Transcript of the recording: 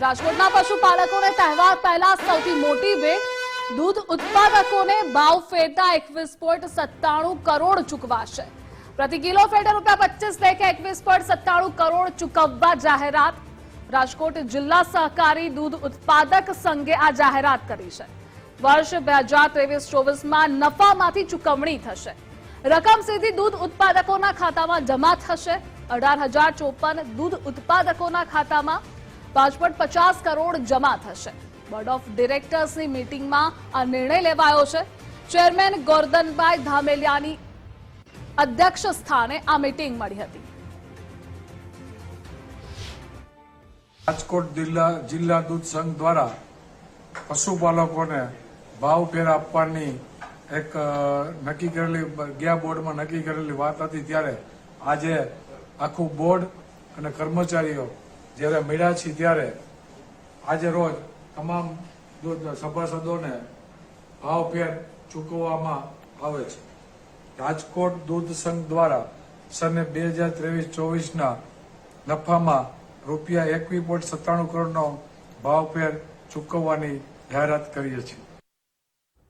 રાજકોટના પશુપાલકોને તહેવાર પહેલા સૌથી મોટી ભેટ દૂધ ઉત્પાદકોને ભાવ ફેરતા એકવીસ પોઈન્ટ સત્તાણું કરોડ ચૂકવાશે. પ્રતિ કિલો ફેટે રૂપિયા પચીસ લેખે એકવીસ પોઈન્ટ સત્તાણું કરોડ ચૂકવવા જાહેરાત. રાજકોટ જિલ્લા સહકારી દૂધ ઉત્પાદક સંઘે આ જાહેરાત કરી છે. વર્ષ બે હજાર ત્રેવીસ ચોવીસમાં નફામાંથી ચૂકવણી થશે. રકમ સીધી દૂધ ઉત્પાદકોના ખાતામાં જમા થશે. અઢાર હજાર ચોપન દૂધ ઉત્પાદકોના ખાતામાં પોઈન્ટ પચાસ કરોડ જમા થશે. બોર્ડ ઓફ ડિરેક્ટર્સની મીટિંગમાં આ નિર્ણય લેવાયો છે. ચેરમેન ગોરધનભાઈ ધામેલિયાની અધ્યક્ષ સ્થાને આ મીટિંગ મળી હતી. રાજકોટ જિલ્લા દૂધ સંઘ દ્વારા પશુપાલકોને ભાવ ફેર આપવાની એક નક્કી કરેલી, ગયા બોર્ડમાં નક્કી કરેલી વાત હતી ત્યારે આજે આખું બોર્ડ અને કર્મચારીઓ જ્યારે મળ્યા છીએ ત્યારે આજે રોજ તમામ સભાસદોને ભાવ ફેર ચૂકવવામાં આવે છે. રાજકોટ દૂધ સંઘ દ્વારા સને બે હજાર ત્રેવીસ ચોવીસના નફામાં રૂપિયા એકવીસ પોઈન્ટ સત્તાણું કરોડનો ભાવ ફેર ચૂકવવાની જાહેરાત કરીએ છીએ.